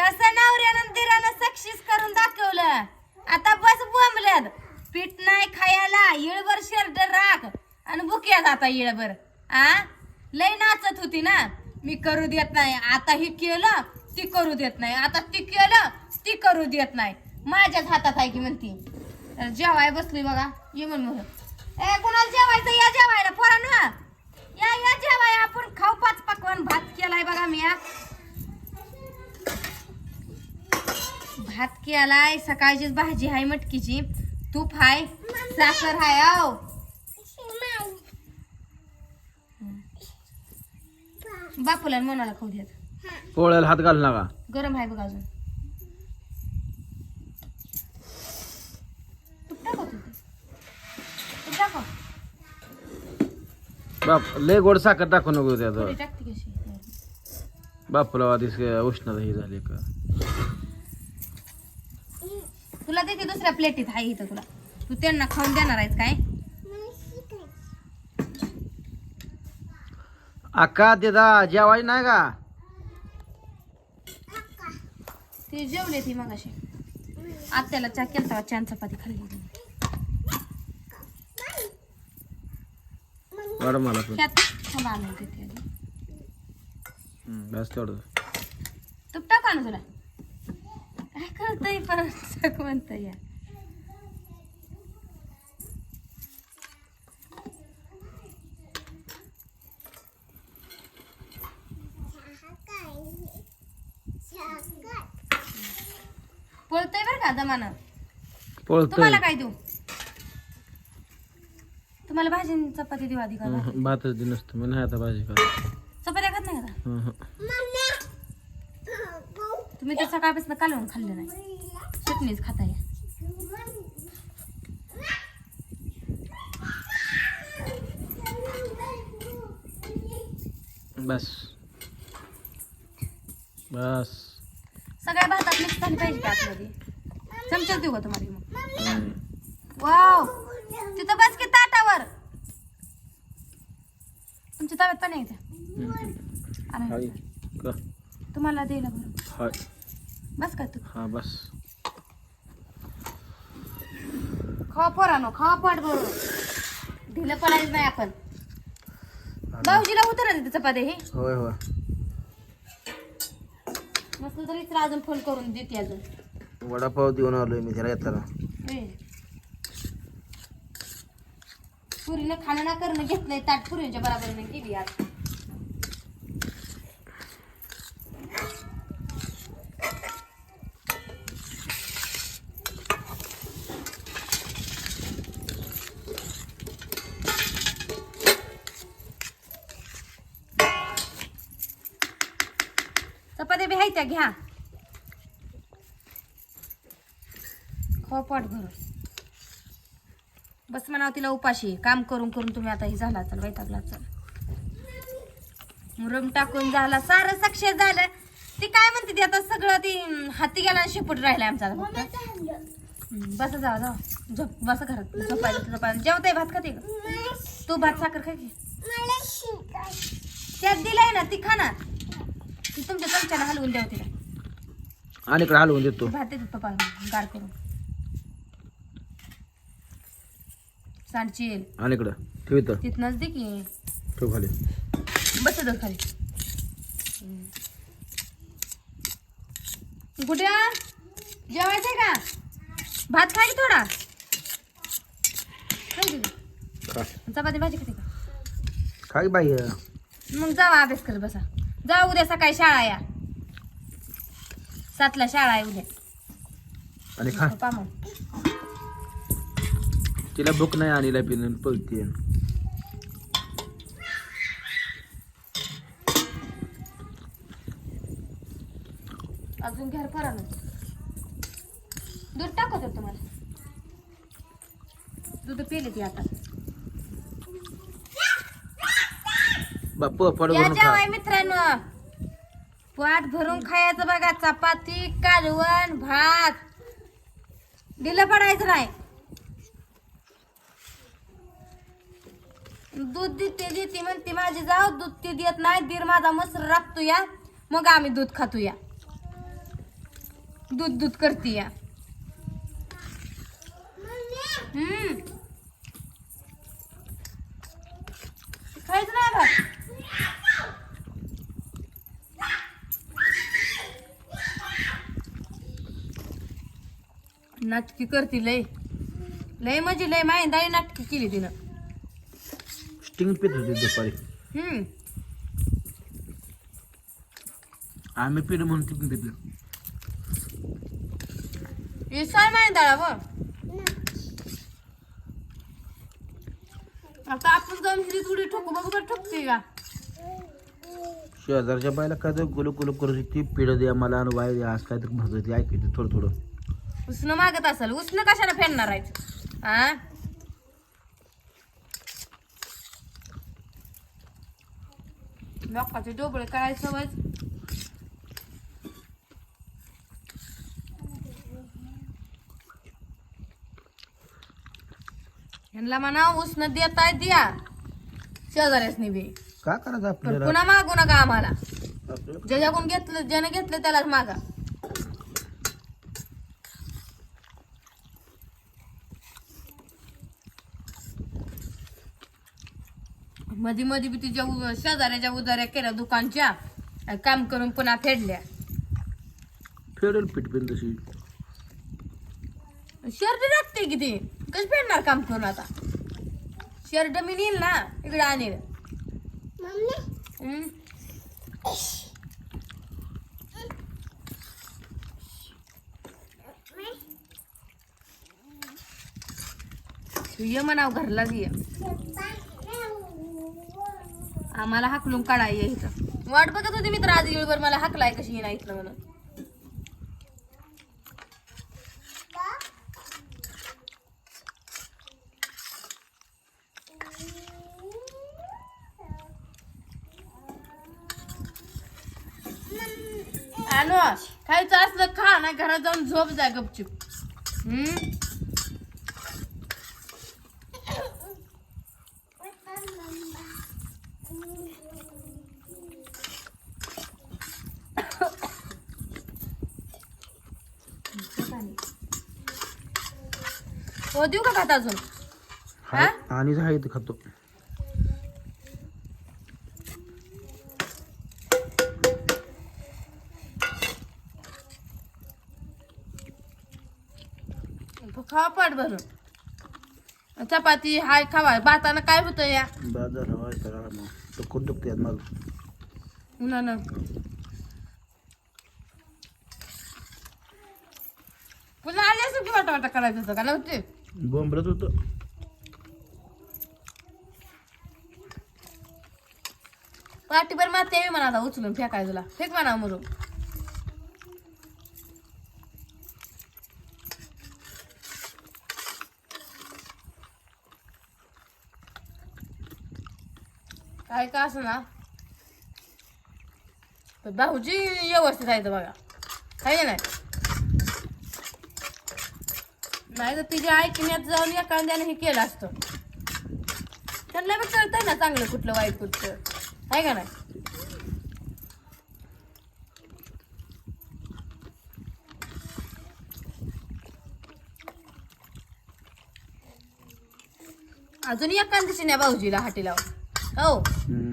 कसं नवऱ्यानं दिरानं सक्सेस करून दाखवलं? आता बस बोंबल्यात. पीठ नाही खायला इळभर शर्ट राख. आणि बुक्यात आता इळभर आ? लय नाचत होती ना? मी करू देत नाही. आता ही केलं ती करू देत नाही. आता ती केलं ती करू देत नाही. माझ्याच हातात आहे की म्हणती. तर जेवाय बसली बघा. ये म्हण म्हणून. ए कुणाला जेवायचं? या जेवायला पोरांनो. या या जेवाय. आपण खाऊ पाच पकवान भात केलाय बघा मी या भात केलाय सकाळचीच भाजी आहे मटकीची. तूप हाय साखर हाय आव बापूला आणि मोनाला खाऊ देत. पोळ्याला हात घालू नका. गरम आहे बघा अजून. तूप टाका तू तूप टाका. बाप लय गोड साखर टाकू नको त्यात टाकते कशी? बापूला आधीच उष्णता ही झाली का तुला देते दुसऱ्या प्लेटीत आहे इथं तुला. तू त्यांना खाऊन देणार आहेस काय? अक्का देदा जेवायची नाही का? ते जेवले ती मगाशी. आत्याला चहा केलता छान चपाती खाल्ली तिने. वाढ मला पण. त्यात थांबा आणून देते आधी. हम्म, बस तेवढं. तूप टाका ना तुला. काय करतय परत? म्हणत या पळतय बरं का दमानं? पळतोय. तुम्हाला काय देऊ? तुम्हाला भाजी आणि चपाती देऊ आधी का भातच दे नसतं. मी नाही आता भाजी का चपात्या खात नाही का. तुम्ही तर सकाळपासून कालवून खाल्लं नाही. चटणीच खाताय बस. बस. सगळ्या भातात मिक्स झाली पाहिजे का आतमध्ये चमच्याच देऊ का तुम्हाला? मग. वाव. तिथं बस की ताटावर. तुमच्या ताब्यात पण. का तुम्हाला द्यायला बरं. हाय. बस का तू? हा बस. खावा पोरानो पाठ बरोबर ढिलं पडायचं नाही आपण. भाऊजीला उतर ना चपाती हे. होय होय. तरी तर अजून फोन करून देते अजून. वडापाव देऊन आलोय मी त्याला येताना. पुरीला पुरीनं खाणं ना करणं घेतलंय ताट पुरीच्या बराबरीने केली आज. चपात्या बी हाय त्या घ्या. पोट भरून. बस म्हणा तिला उपाशी काम करून करून तुम्ही आता हे झाला चल वैतागला चल. मुरम टाकून झाला. सारं सक्सेस झालं. ती काय म्हणते ती आता सगळं ती हाती गेला आणि शिपूट राहिलाय आमचा बस जावा जावा झोप बस घरात. झोपायचं झोपायचं जेवताय भात खाते का तू? भात साखर खाय की. त्यात दिलाय ना ती खा ना. ती तुमच्या चमच्याला हलवून द्याव तिला. आणि हलवून देतो. भात देतात पप्पा गार करून. सांडशील आणि इकडं. ठेव इथं. तिथनच दे की. ठेव खाली. बस दे खाली. गुड्या जेवायचंय का? भात की थोडा? खा. चपाती भाजी खाते का? खा की बाई. मग जावा अभ्यास करत बसा. जा उद्या सकाळी शाळा या. सातला शाळा आहे उद्या. आणि खा. पप्पा मग. तिला भूक नाही आणीला पिणं पळते. अजून घ्या परा ना दूध टाकत होत तुम्हाला दूध पिले ती आता. बाप खा. मित्रांनो. पोट भरून खायचं बघा चपाती कालवण भात. दिलं पडायचं नाही. दूध देते देते म्हणते माझी जाऊ दूध ती देत नाही दीर माझा मसर राखतो या मग आम्ही दूध खातो या दूध दूध करते या हम्म. खायचं नाही आता नाटकी करते लय. लय म्हणजे लय माहिती नाटकी केली तिनं. स्टिंग पित होते दुपारी. हम्म. आम्ही पिलं म्हणून ती पण पिलं विसाळ माहिंदाळा व. आता आपण जाऊन हिरी थोडी ठोकू बघू बरं ठोकते का? शेजारच्या बायला काय तर गुलू गुलू करत होती ती पिढं द्या मला आणि वाय द्या असं काय तर म्हणत होती ऐकायचं थोडं थोडं. उसनं मागत असेल उसनं कशाला फेडणार आहे हा लोकांचे डोबळे करायचं सवय ह्यांना म्हणा उसनं देताय द्या. शेजाऱ्यासनी बी. का करायचं पण आपल्याला? पुन्हा मागू नका आम्हाला. ज्याच्याकडून घेतलं ज्यानं घेतलं त्यालाच मागा. मधी मधी बी तिच्या उ- शेजाऱ्याच्या उदाऱ्या केल्या दुकानच्या. आणि काम करून पुन्हा फेडल्या. फेडेल पीठ पण तशी. शर्ट टाकते किती कसं फेडणार काम करून आता? शर्ट मी नेईल ना इकडे आणेल. हम्म. तू ये म्हणाव घरलाच ये. आम्हाला हाकलून काढाय इथं. वाट बघत होती मित्र आज येळभर मला हाकलाय कशी येणार इथलं म्हणून. खायचं असलं खा ना घरात जाऊन झोप जा गपचूप. हम्म? हो देऊ का खात अजून? हा? आणि ते खातो. खावा पाठ भरून. चपाती हाय खावा. भातानं काय होतं या? बाजार हवा सगळा मग तो कोण दुखते मग उन्हानं पुन्हा आली असं की वाटा वाटा करायचं होतं का? नव्हते? बोंबलत होतं. पाठीभर माती यावी म्हणा आता उचलून फेकाय तुला. फेक म्हणा मरून काय का असं ना? भाऊजी व्यवस्थित आहेत बघा. काही का नाही. नाही तर तिच्या ऐकण्यात जाऊन एखाद्याने हे केलं असतं. त्यांना पण कळतंय ना चांगलं कुठलं वाईट कुठलं. आहे का नाही? अजून एका नाही भाऊजीला हाटी लावून हो हम्म.